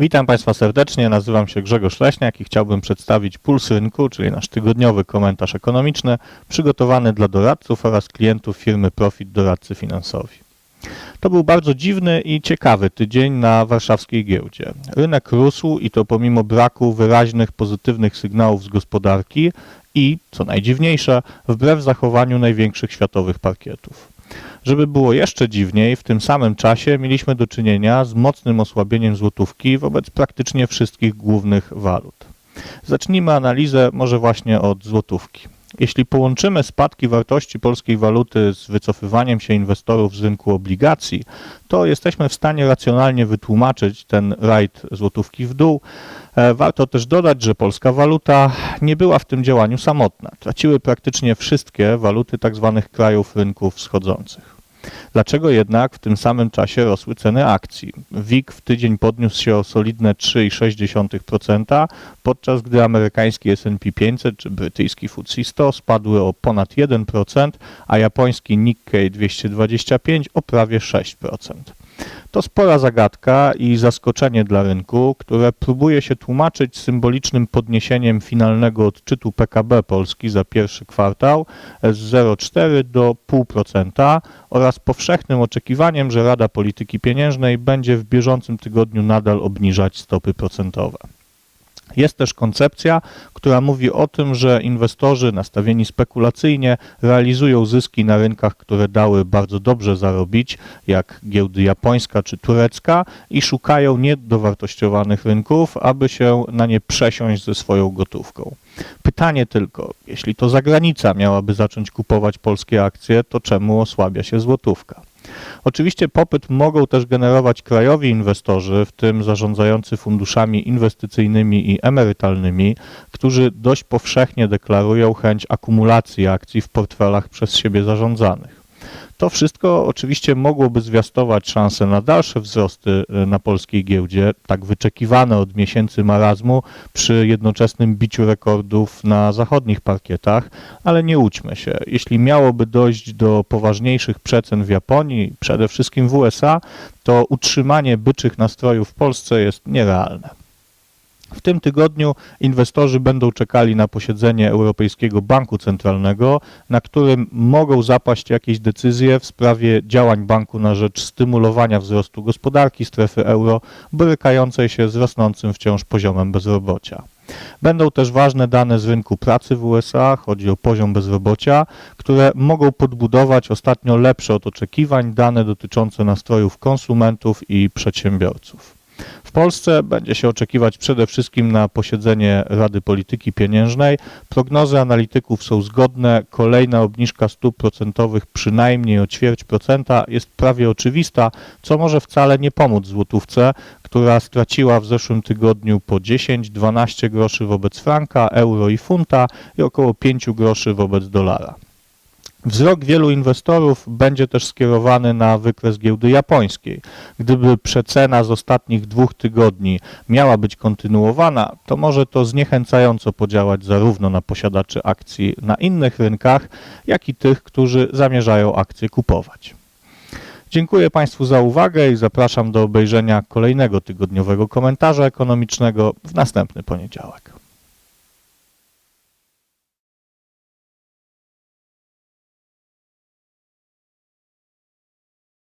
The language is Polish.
Witam Państwa serdecznie, nazywam się Grzegorz Leśniak i chciałbym przedstawić Puls Rynku, czyli nasz tygodniowy komentarz ekonomiczny przygotowany dla doradców oraz klientów firmy Profit Doradcy Finansowi. To był bardzo dziwny i ciekawy tydzień na warszawskiej giełdzie. Rynek rósł i to pomimo braku wyraźnych pozytywnych sygnałów z gospodarki i, co najdziwniejsze, wbrew zachowaniu największych światowych parkietów. Żeby było jeszcze dziwniej, w tym samym czasie mieliśmy do czynienia z mocnym osłabieniem złotówki wobec praktycznie wszystkich głównych walut. Zacznijmy analizę może właśnie od złotówki. Jeśli połączymy spadki wartości polskiej waluty z wycofywaniem się inwestorów z rynku obligacji, to jesteśmy w stanie racjonalnie wytłumaczyć ten rajd złotówki w dół. E, Warto też dodać, że polska waluta nie była w tym działaniu samotna. Traciły praktycznie wszystkie waluty tzw. krajów rynków wschodzących. Dlaczego jednak w tym samym czasie rosły ceny akcji? WIG w tydzień podniósł się o solidne 3,6%, podczas gdy amerykański S&P 500 czy brytyjski FTSE 100 spadły o ponad 1%, a japoński Nikkei 225 o prawie 6%. To spora zagadka i zaskoczenie dla rynku, które próbuje się tłumaczyć symbolicznym podniesieniem finalnego odczytu PKB Polski za pierwszy kwartał z 0,4 do 0,5% oraz powszechnym oczekiwaniem, że Rada Polityki Pieniężnej będzie w bieżącym tygodniu nadal obniżać stopy procentowe. Jest też koncepcja, która mówi o tym, że inwestorzy nastawieni spekulacyjnie realizują zyski na rynkach, które dały bardzo dobrze zarobić, jak giełdy japońska czy turecka, i szukają niedowartościowanych rynków, aby się na nie przesiąść ze swoją gotówką. Pytanie tylko, jeśli to zagranica miałaby zacząć kupować polskie akcje, to czemu osłabia się złotówka? Oczywiście popyt mogą też generować krajowi inwestorzy, w tym zarządzający funduszami inwestycyjnymi i emerytalnymi, którzy dość powszechnie deklarują chęć akumulacji akcji w portfelach przez siebie zarządzanych. To wszystko oczywiście mogłoby zwiastować szanse na dalsze wzrosty y, na polskiej giełdzie, tak wyczekiwane od miesięcy marazmu przy jednoczesnym biciu rekordów na zachodnich parkietach, ale nie łudźmy się. Jeśli miałoby dojść do poważniejszych przecen w Japonii, przede wszystkim w USA, to utrzymanie byczych nastrojów w Polsce jest nierealne. W tym tygodniu inwestorzy będą czekali na posiedzenie Europejskiego Banku Centralnego, na którym mogą zapaść jakieś decyzje w sprawie działań banku na rzecz stymulowania wzrostu gospodarki strefy euro, borykającej się z rosnącym wciąż poziomem bezrobocia. Będą też ważne dane z rynku pracy w USA, chodzi o poziom bezrobocia, które mogą podbudować ostatnio lepsze od oczekiwań dane dotyczące nastrojów konsumentów i przedsiębiorców. W Polsce będzie się oczekiwać przede wszystkim na posiedzenie Rady Polityki Pieniężnej. Prognozy analityków są zgodne. Kolejna obniżka stóp procentowych przynajmniej o ćwierć procenta jest prawie oczywista, co może wcale nie pomóc złotówce, która straciła w zeszłym tygodniu po 10-12 groszy wobec franka, euro i funta i około 5 groszy wobec dolara. Wzrok wielu inwestorów będzie też skierowany na wykres giełdy japońskiej. Gdyby przecena z ostatnich dwóch tygodni miała być kontynuowana, to może to zniechęcająco podziałać zarówno na posiadaczy akcji na innych rynkach, jak i tych, którzy zamierzają akcje kupować. Dziękuję Państwu za uwagę i zapraszam do obejrzenia kolejnego tygodniowego komentarza ekonomicznego w następny poniedziałek.